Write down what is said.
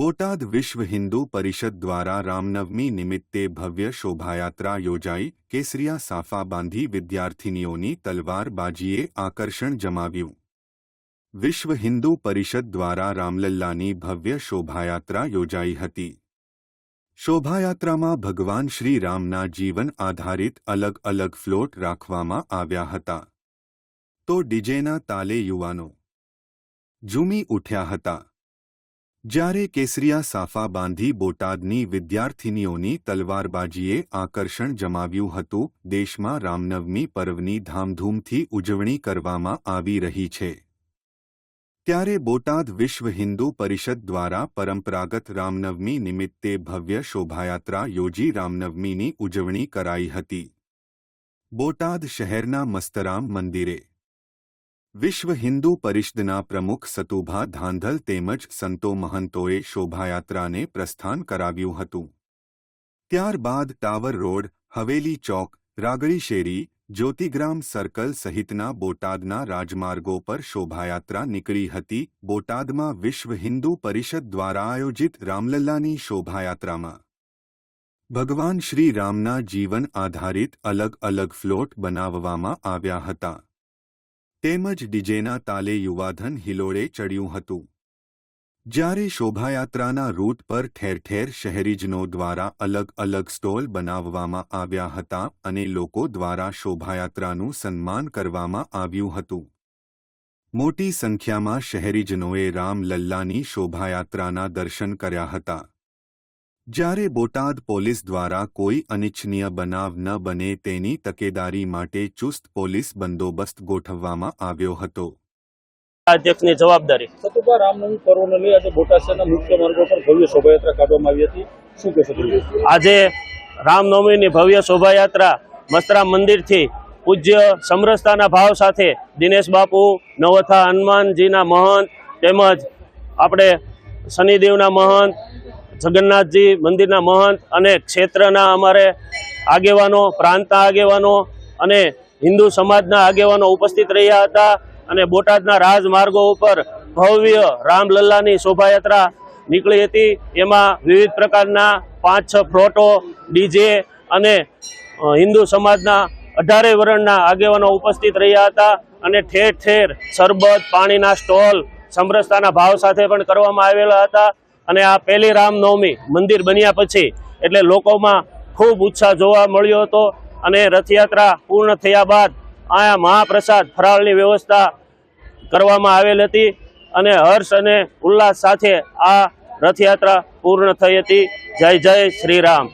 બોટાદ વિશ્વ હિન્દુ પરિષદ દ્વારા રામનવમી નિમિત્તે ભવ્ય શોભાયાત્રા યોજાઈ. કેસરિયા સાફા બાંધી વિદ્યાર્થિનીઓની તલવારબાજીએ આકર્ષણ જમાવ્યું. વિશ્વ હિન્દુ પરિષદ દ્વારા રામલલ્લાની ભવ્ય શોભાયાત્રા યોજાઈ હતી. શોભાયાત્રામાં ભગવાન શ્રી રામના જીવન આધારિત અલગ અલગ ફ્લોટ રાખવામાં આવ્યા હતા. તો ડીજેના તાલે યુવાનો. ઝૂમી ઉઠ્યા હતા. જ્યારે કેસરિયા સાફા બાંધી બોટાદની વિદ્યાર્થિનીઓની તલવારબાજીએ આકર્ષણ જમાવ્યું હતું, દેશમાં રામનવમી પર્વની ધામધૂમથી ઉજવણી કરવામાં આવી રહી છે. ત્યારે બોટાદ વિશ્વ હિન્દુ પરિષદ દ્વારા પરંપરાગત રામનવમી નિમિત્તે ભવ્ય શોભાયાત્રા યોજી રામનવમીની ઉજવણી કરાઈ હતી. બોટાદ શહેરના મસ્તરામ મંદિરે વિશ્વ હિન્દુ પરિષદના પ્રમુખ સતુભા ધાંધલ તેમજ સંતો મહંતોએ શોભાયાત્રાને પ્રસ્થાન કરાવ્યું હતું. ત્યારબાદ ટાવર રોડ, હવેલી ચોક રાગડી શેરી જ્યોતિગ્રામ સર્કલ સહિતના બોટાદના રાજમાર્ગો પર શોભાયાત્રા નીકળી હતી. બોટાદમાં વિશ્વ હિન્દુ પરિષદ દ્વારા આયોજિત રામલલ્લાની શોભાયાત્રામાં ભગવાન શ્રી રામના જીવન આધારિત અલગ અલગ ફ્લોટ બનાવવામાં આવ્યા હતા. તેમજ ડીજેના તાલે યુવાધન હિલોળે ચડ્યું હતું. જ્યારે શોભાયાત્રાના રૂટ પર ઠેર ઠેર શહેરીજનો દ્વારા અલગ અલગ સ્ટોલ બનાવવામાં આવ્યા હતા અને લોકો દ્વારા શોભાયાત્રાનું સન્માન કરવામાં આવ્યું હતું. મોટી સંખ્યામાં શહેરીજનોએ રામલલ્લાની શોભાયાત્રાના દર્શન કર્યા હતા. જ્યારે બોટાદ પોલીસ દ્વારા કોઈ અનિચ્છનીય બનાવ ન બને તેની તકેદારી માટે ચુસ્ત પોલીસ બંદોબસ્ત ગોઠવવામાં આવ્યો હતો. અધ્યક્ષની જવાબદારી. સતુભા રામનવમી પર્વને લઈ આજે બોટાદ શહેરના મુખ્ય માર્ગો પર ભવ્ય શોભાયાત્રા કાઢવામાં આવી હતી. શું કહેશો આજે રામનવમીની ભવ્ય શોભાયાત્રા મસ્તરામ મંદિરથી પૂજ્ય સમરસતાના ભાવ સાથે દિનેશ બાપુ નવથા હનુમાનજીના મહંત તેમજ આપણે શનિદેવના મહંત જગન્નાથજી મંદિરના મહંત અને ક્ષેત્રના અમારે આગેવાનો પ્રાંતના આગેવાનો અને હિન્દુ સમાજના આગેવાનો ઉપસ્થિત રહ્યા હતા અને બોટાદના રાજમાર્ગો ઉપર ભવ્ય રામલલ્લાની શોભાયાત્રા નીકળી હતી. એમાં વિવિધ પ્રકારના પાંચ છ ફ્લોટો ડીજે અને હિન્દુ સમાજના અઢારે વર્ણના આગેવાનો ઉપસ્થિત રહ્યા હતા અને ઠેર ઠેર શરબત, પાણીના સ્ટોલ, સમરસતાના ભાવ સાથે પણ કરવામાં આવેલા હતા. અને આ પહેલી રામનવમી મંદિર બન્યા પછી એટલે લોકોમાં ખૂબ ઉત્સાહ જોવા મળ્યો હતો અને રથયાત્રા પૂર્ણ થયા બાદ અહીંયા મહાપ્રસાદ ફરાળની વ્યવસ્થા કરવામાં આવેલ હતી અને હર્ષ અને ઉલ્લાસ સાથે આ રથયાત્રા પૂર્ણ થઈ હતી. જય જય શ્રી રામ.